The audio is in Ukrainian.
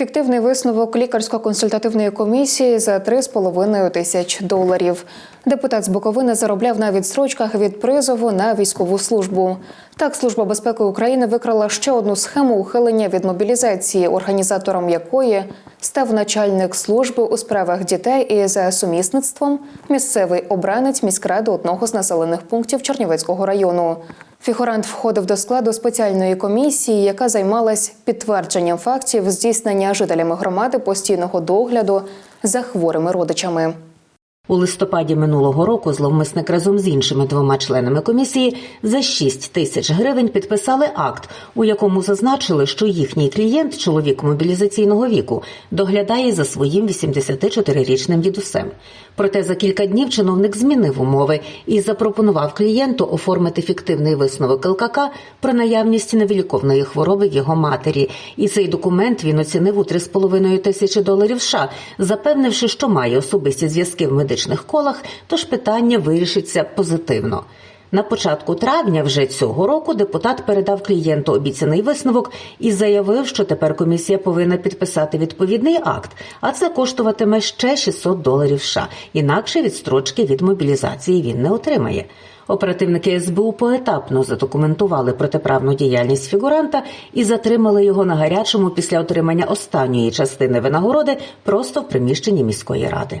Фіктивний висновок лікарсько-консультативної комісії за 3,5 тисяч доларів. Депутат з Буковини заробляв на відстрочках від призову на військову службу. Так, служба безпеки України викрала ще одну схему ухилення від мобілізації, організатором якої став начальник служби у справах дітей і за сумісництвом місцевий обранець міськради одного з населених пунктів Чернівецького району. Фігурант входив до складу спеціальної комісії, яка займалась підтвердженням фактів здійснення жителями громади постійного догляду за хворими родичами. У листопаді минулого року зловмисник разом з іншими двома членами комісії за 6 тисяч гривень підписали акт, у якому зазначили, що їхній клієнт, чоловік мобілізаційного віку, доглядає за своїм 84-річним дідусем. Проте за кілька днів чиновник змінив умови і запропонував клієнту оформити фіктивний висновок ЛКК про наявність невиліковної хвороби в його матері. І цей документ він оцінив у 3,5 тисячі доларів США, запевнивши, що має особисті зв'язки в медичних колах, тож питання вирішиться позитивно. На початку травня вже цього року депутат передав клієнту обіцяний висновок і заявив, що тепер комісія повинна підписати відповідний акт, а це коштуватиме ще 600 доларів США. Інакше відстрочки від мобілізації він не отримає. Оперативники СБУ поетапно задокументували протиправну діяльність фігуранта і затримали його на гарячому після отримання останньої частини винагороди просто в приміщенні міської ради.